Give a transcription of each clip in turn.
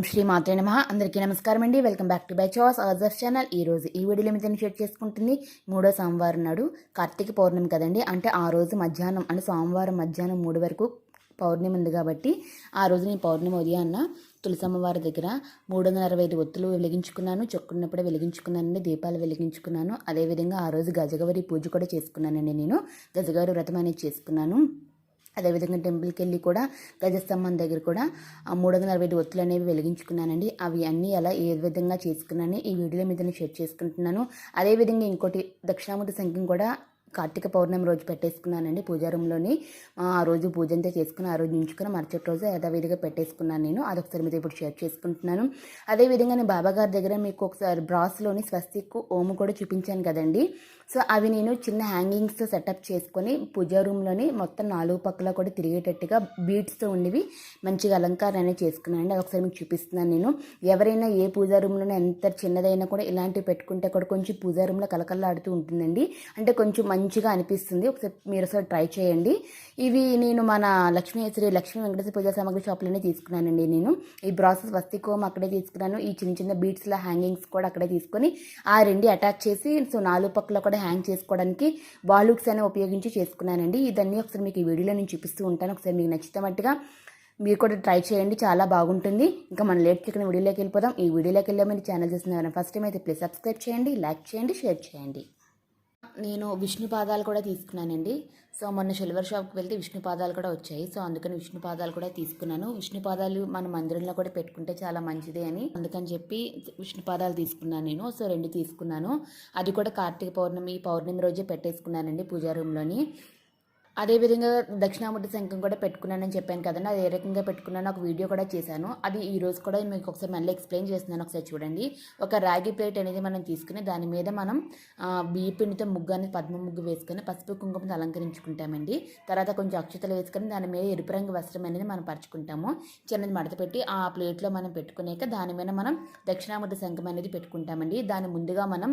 ఓం శ్రీ మాత్రే నమ. అందరికీ నమస్కారం అండి. వెల్కమ్ బ్యాక్ టు బై చాస్ అజర్ ఛానల్. ఈ రోజు ఈ వీడియోలో మీతో షేర్ చేసుకుంటుంది మూడో సోమవారం నాడు కార్తీక పౌర్ణమి కదండి. అంటే ఆ రోజు మధ్యాహ్నం అంటే సోమవారం మధ్యాహ్నం మూడు వరకు పౌర్ణమి ఉంది కాబట్టి ఆ రోజు నేను పౌర్ణమి ఉదయాన్న తులసమ్మవారి దగ్గర మూడు వందల అరవై ఐదు ఒత్తులు వెలిగించుకున్నాను. చొక్కున్నప్పుడే వెలిగించుకున్నానండి. దీపాలు వెలిగించుకున్నాను. అదేవిధంగా ఆ రోజు గజగవరి పూజ కూడా చేసుకున్నానండి నేను. గజగవరి వ్రతం అనేది చేసుకున్నాను. అదేవిధంగా టెంపుల్కి వెళ్ళి కూడా గజస్తంభం దగ్గర కూడా ఆ మూడు వందల అరవై ఐదు ఒత్తులు అనేవి వెలిగించుకున్నానండి. అవి అన్నీ అలా ఏ విధంగా చేసుకున్నాను ఈ వీడియోలో మీద షేర్ చేసుకుంటున్నాను. అదేవిధంగా ఇంకోటి దక్షిణామూర్తి సంఖ్యం కూడా కార్తీక పౌర్ణమి రోజు పెట్టేసుకున్నానండి పూజా రూమ్లోని. ఆ రోజు పూజ అంతా చేసుకుని ఆ రోజు ఉంచుకుని మరుసటి రోజు యథావిధిగా పెట్టేసుకున్నాను నేను. అదొకసారి మీద ఇప్పుడు షేర్ చేసుకుంటున్నాను. అదేవిధంగా నేను బాబా గారి దగ్గర మీకు ఒకసారి బ్రాస్లోని స్వస్తిక్ ఓము కూడా చూపించాను కదండి. సో అవి నేను చిన్న హ్యాంగింగ్స్తో సెటప్ చేసుకొని పూజా రూమ్లోని మొత్తం నాలుగు పక్కల కూడా తిరిగేటట్టుగా బీట్స్తో ఉండేవి. మంచిగా అలంకారం అనేది చేసుకున్నాను అండి ఒకసారి మీకు చూపిస్తున్నాను నేను. ఎవరైనా ఏ పూజా రూమ్లోనే ఎంత చిన్నదైనా కూడా ఇలాంటివి పెట్టుకుంటే కూడా కొంచెం పూజా రూమ్లో కలకల్లాడుతూ ఉంటుందండి. అంటే కొంచెం మంచిగా అనిపిస్తుంది. ఒకసారి మీరు ఒకసారి ట్రై చేయండి. ఇవి నేను మన లక్ష్మీ శ్రీ లక్ష్మీ వెంకటేశ్వర పూజా సామాగ్రి షాప్లోనే తీసుకున్నానండి నేను. ఈ బ్రాసెస్ వస్తికోమ్ అక్కడే తీసుకున్నాను. ఈ చిన్న చిన్న బీడ్స్లో హ్యాంగింగ్స్ కూడా అక్కడే తీసుకొని ఆ రెండు అటాచ్ చేసి సో నాలుగు పక్కల కూడా హ్యాంగ్ చేసుకోవడానికి బాలుక్స్ అనేవి ఉపయోగించి చేసుకున్నానండి. ఇదన్నీ ఒకసారి మీకు ఈ వీడియోలో నేను చూపిస్తూ ఉంటాను. ఒకసారి మీకు నచ్చితేమట్టుగా మీరు కూడా ట్రై చేయండి. చాలా బాగుంటుంది. ఇంకా మనం లేట్ చికెన్ వీడియోలోకి వెళ్ళిపోదాం. ఈ వీడియోలోకి వెళ్ళే మీరు ఛానల్ చూస్తున్నారు ఫస్ట్ టైం అయితే ప్లీజ్ సబ్స్క్రైబ్ చేయండి లైక్ చేయండి షేర్ చేయండి. నేను విష్ణు పాదాలు కూడా తీసుకున్నానండి. సో మొన్న సిల్వర్ షాప్కి వెళ్తే విష్ణు పాదాలు కూడా వచ్చాయి. సో అందుకని విష్ణు పాదాలు కూడా తీసుకున్నాను. విష్ణు పాదాలు మన మందిరంలో కూడా పెట్టుకుంటే చాలా మంచిదే అని అందుకని చెప్పి విష్ణు పాదాలు తీసుకున్నాను నేను. సో రెండు తీసుకున్నాను. అది కూడా కార్తీక పౌర్ణమి పౌర్ణమి రోజే పెట్టేసుకున్నానండి పూజా రూమ్లోని. అదేవిధంగా దక్షిణామూర్తి శంఖం కూడా పెట్టుకున్నానని చెప్పాను కదండి. అది ఏ రకంగా పెట్టుకున్నాను ఒక వీడియో కూడా చేశాను. అది ఈ రోజు కూడా మీకు ఒకసారి మళ్ళీ ఎక్స్ప్లెయిన్ చేస్తున్నాను ఒకసారి చూడండి. ఒక రాగి ప్లేట్ అనేది మనం తీసుకుని దాని మీద మనం ఆ, బియ్య పిండితో ముగ్గు అనేది పద్మ ముగ్గు వేసుకొని పసుపు కుంకుమతో అలంకరించుకుంటామండి. తర్వాత కొంచెం అక్షతలు వేసుకొని దాని మీద ఎరుపు రంగు వస్త్రం అనేది మనం పరుచుకుంటాము. చిన్నది మడత పెట్టి ఆ ప్లేట్లో మనం పెట్టుకునేక దాని మీద మనం దక్షిణామూర్తి శంఖం అనేది పెట్టుకుంటామండి. దాని ముందుగా మనం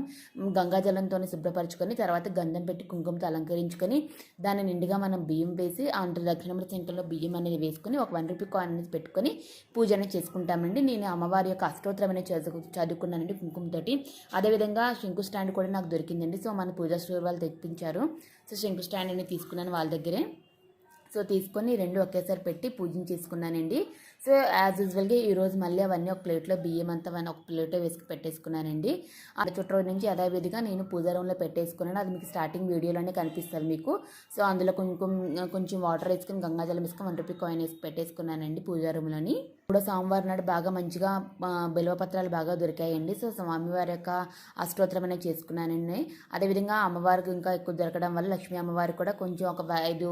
గంగాజలంతో శుభ్రపరచుకొని తర్వాత గంధం పెట్టి కుంకుమతో అలంకరించుకొని దాని నిండుగా మనం బియ్యం వేసి అందులో దక్షిణామూర్తి శంఖంలో బియ్యం అనేది వేసుకొని ఒక వన్ రూపీ కాయిన్ అనేది పెట్టుకొని పూజ అనేది చేసుకుంటామండి. నేను అమ్మవారి యొక్క అష్టోత్తరం అనేది చదువు చదువుకున్నానండి కుంకుమతోటి అదేవిధంగా శంకు స్టాండ్ కూడా నాకు దొరికిందండి. సో మన పూజా స్టోర్ వాళ్ళు తెప్పించారు. సో శంకు స్టాండ్ అనేది తీసుకున్నాను వాళ్ళ దగ్గరే. సో తీసుకొని రెండు ఒకేసారి పెట్టి పూజించేసుకున్నానండి సో యాజ్ యూజువల్గా ఈరోజు మళ్ళీ అవన్నీ ఒక ప్లేట్లో బియ్యం అంతా అవన్నీ ఒక ప్లేట్లో వేసుకు పెట్టేసుకున్నానండి. ఆ చుట్టూ నుంచి యథావిధిగా నేను పూజా రూమ్లో పెట్టేసుకున్నాను. అది మీకు స్టార్టింగ్ వీడియోలోనే కనిపిస్తుంది మీకు. సో అందులో కొంచెం కొంచెం వాటర్ వేసుకుని గంగాజలం వేసుకొని వన్ రూపీ కాయిన్ వేసి పెట్టేసుకున్నానండి పూజా రూమ్లోని. కూడా సోమవారం నాడు బాగా మంచిగా బిల్వపత్రాలు బాగా దొరికాయండి. సో స్వామివారి యొక్క అష్టోత్తరం అనేది చేసుకున్నానండి. అదేవిధంగా అమ్మవారికి ఇంకా ఎక్కువ దొరకడం వల్ల లక్ష్మీ అమ్మవారి కూడా కొంచెం ఒక ఐదు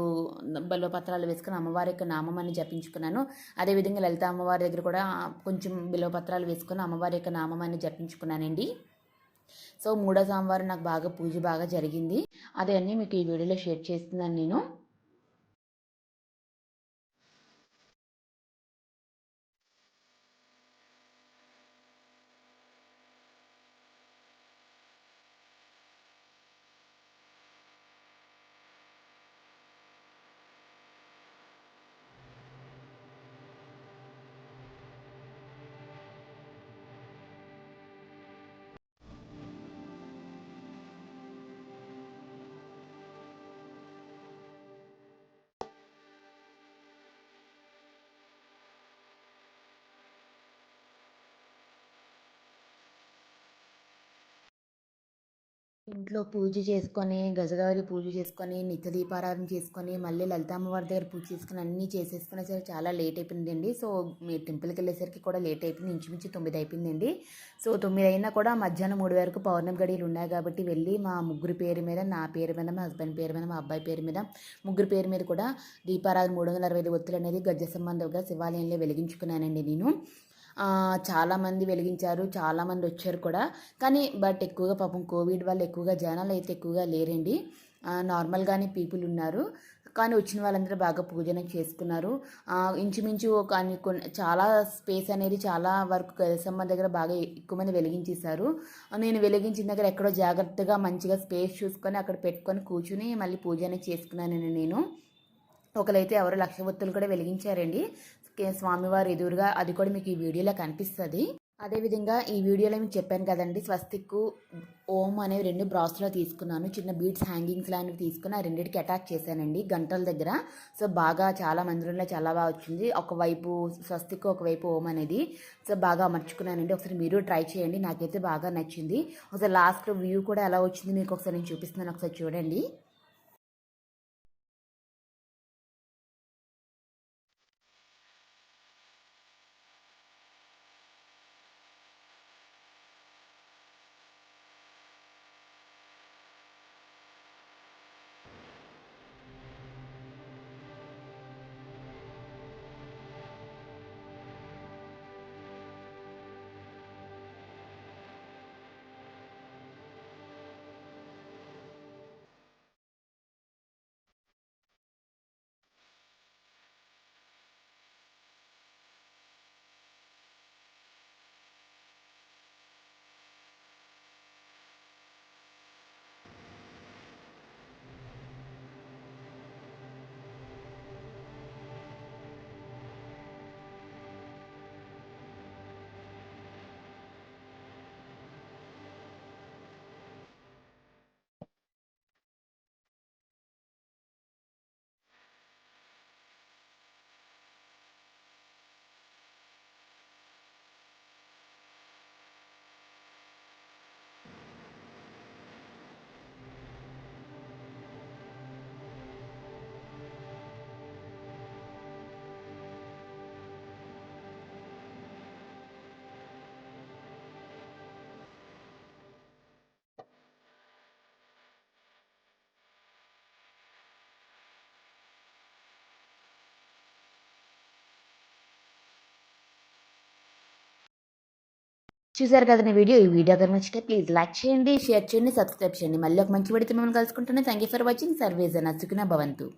బిల్వపత్రాలు వేసుకుని అమ్మవారి యొక్క నామం అని జపించుకున్నాను. అదేవిధంగా లలిత అమ్మవారి దగ్గర కూడా కొంచెం బిల్వపత్రాలు వేసుకుని అమ్మవారి యొక్క నామం అని జపించుకున్నానండి. సో మూడో సోమవారం నాకు బాగా పూజ బాగా జరిగింది. అదే అన్నీ మీకు ఈ వీడియోలో షేర్ చేస్తున్నాను నేను. ఇంట్లో పూజ చేసుకొని గజగౌరి పూజ చేసుకొని నిత్య దీపారాధన చేసుకొని మళ్ళీ లలిత అమ్మవారి దగ్గర పూజ చేసుకొని అన్నీ చేసేసుకునే సరే చాలా లేట్ అయిపోయిందండి. సో మీ టెంపుల్కి వెళ్ళేసరికి కూడా లేట్ అయిపోయింది. ఇంచుమించు తొమ్మిది అయిపోయిందండి. సో తొమ్మిది అయినా కూడా మధ్యాహ్నం మూడు వరకు పౌర్ణమి గడియలు ఉన్నాయి కాబట్టి వెళ్ళి మా ముగ్గురు పేరు మీద నా పేరు మీద మా హస్బెండ్ పేరు మీద మా అబ్బాయి పేరు మీద ముగ్గురు పేరు మీద కూడా దీపారాధన మూడు వందల అరవై ఐదు ఒత్తులు అనేది గజ సంబంధంగా శివాలయంలో వెలిగించుకున్నానండి నేను. చాలామంది వెలిగించారు చాలామంది వచ్చారు కూడా. కానీ బట్ ఎక్కువగా పాపం కోవిడ్ వల్ల ఎక్కువగా జనాలు అయితే ఎక్కువగా లేరండి. నార్మల్గానే పీపుల్ ఉన్నారు. కానీ వచ్చిన వాళ్ళందరూ బాగా పూజన చేసుకున్నారు. ఇంచుమించు ఒక కొన్ని చాలా స్పేస్ అనేది చాలా వరకు గజసమ్మ దగ్గర బాగా ఎక్కువ మంది వెలిగించేశారు. నేను వెలిగించిన దగ్గర ఎక్కడో జాగ్రత్తగా మంచిగా స్పేస్ చూసుకొని అక్కడ పెట్టుకొని కూర్చుని మళ్ళీ పూజ అనేది చేసుకున్నాను నేను. ఒకరైతే ఎవరో లక్ష ఒత్తులు కూడా వెలిగించారండి. స్వామివారి ఎదురుగా అది కూడా మీకు ఈ వీడియోలో కనిపిస్తుంది. అదేవిధంగా ఈ వీడియోలో మీకు చెప్పాను కదండి స్వస్తిక్ ఓం అనేవి రెండు బ్రాస్లో తీసుకున్నాను. చిన్న బీడ్స్ హ్యాంగింగ్స్ లాంటివి తీసుకుని ఆ రెండింటికి అటాచ్ చేశానండి గంటల దగ్గర. సో బాగా చాలా మందిరంలో చాలా బాగా వచ్చింది. ఒకవైపు స్వస్తిక్ ఒకవైపు ఓం అనేది. సో బాగా అమర్చుకున్నానండి. ఒకసారి మీరు ట్రై చేయండి. నాకైతే బాగా నచ్చింది. ఒకసారి లాస్ట్ వ్యూ కూడా ఎలా వచ్చింది మీకు ఒకసారి నేను చూపిస్తున్నాను. ఒకసారి చూడండి. చూసారు కదా వీడియో? ఈ వీడియో కనుక నచ్చితే ప్లీజ్ లైక్ చేయండి షేర్ చేయండి సబ్స్క్రైబ్ చేయండి. మళ్ళీ ఒక మంచి వీడియోతో మిమ్మల్ని కలుసుకుంటాను. థ్యాంక్ యూ ఫర్ వాచింగ్ సర్వేజ్ అన్న భవంతు.